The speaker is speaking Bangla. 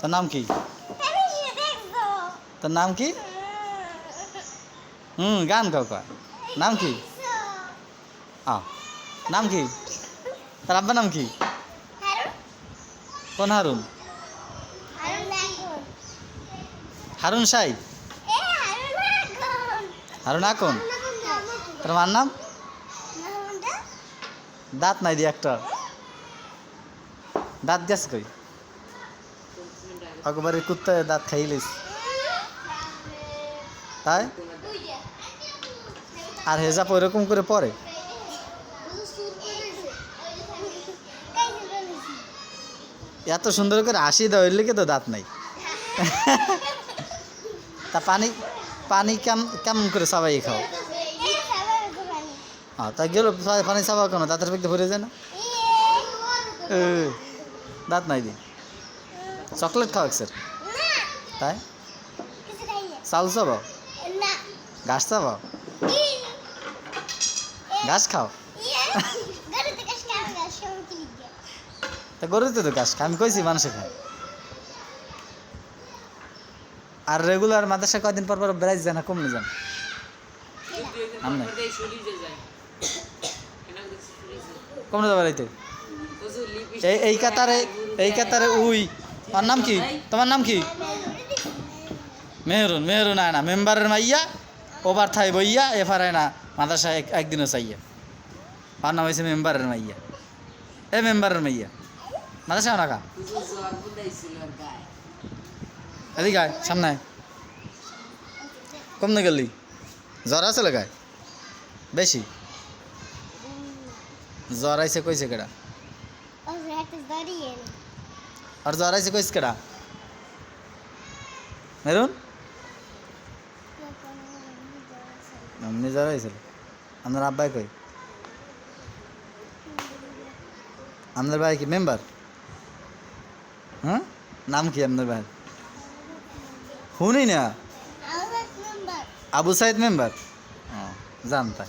তোর নাম কি? তোর নাম কি? হুম, গান গাও কয় নাম কি? আ নাম কি? তার আব্বার নাম কি? কোন হারুন? হারুন সাই। হারুন আকন। তোর মার নাম? দাঁত নাই দি একটা। দাঁত গেছে কই একবারে কুত্তা দাঁত খাইলিস তাই আর হেজাব ওইরকম করে পরে এত সুন্দর করে হাসি দেওয়া লিখে তো দাঁত নাই তা পানি পানি কেম কেমন করে সবাই খাও হ্যাঁ তা গেল পানি চাবা কেন দাঁতের পেটে ভরে যায় না দাঁত নাই দি। চকলেট খাও স্যার তাই? চাউল চাবাও ঘাস চাবাও ঘাস খাও। তা গরুতে তো ঘাস। আমি কইছি মানুষে খায়। আর রেগুলার মাদ্রাসা কয়দিন পর পর বেড়াইতে যায় না কমনে যান আমনে? কমনে যাবে রাইতে এই কাতারে এই কাতারে উই। তোমার নাম কি? তোমার নাম কি? মেহরুন। মেহরুন আয় না মেম্বারের মাইয়া, ওবার থাই বইয়া, এফার আয় না মাদ্রাসা এক একদিনও চাইয়া। আর নাম হয়েছে মেম্বারের মাইয়া। এ মেম্বারের মাইয়া। মাদ্রাসা না কা? এদিকে আয়, সামনে আয়। কমনে গেলি? জ্বর আছে লাগায়? বেশি? জ্বর আইছে কইছে কেডা? আর জ্বর আইছে কইছে কেডা? মেরুন? এমনি জ্বর আইছিল আপনার আব্বাই কই? আপনার ভাই কি মেম্বার? হ্যাঁ? নাম কি আপনার ভাই শুনি না। আবু সাইদ মেম্বার। ও জানতাম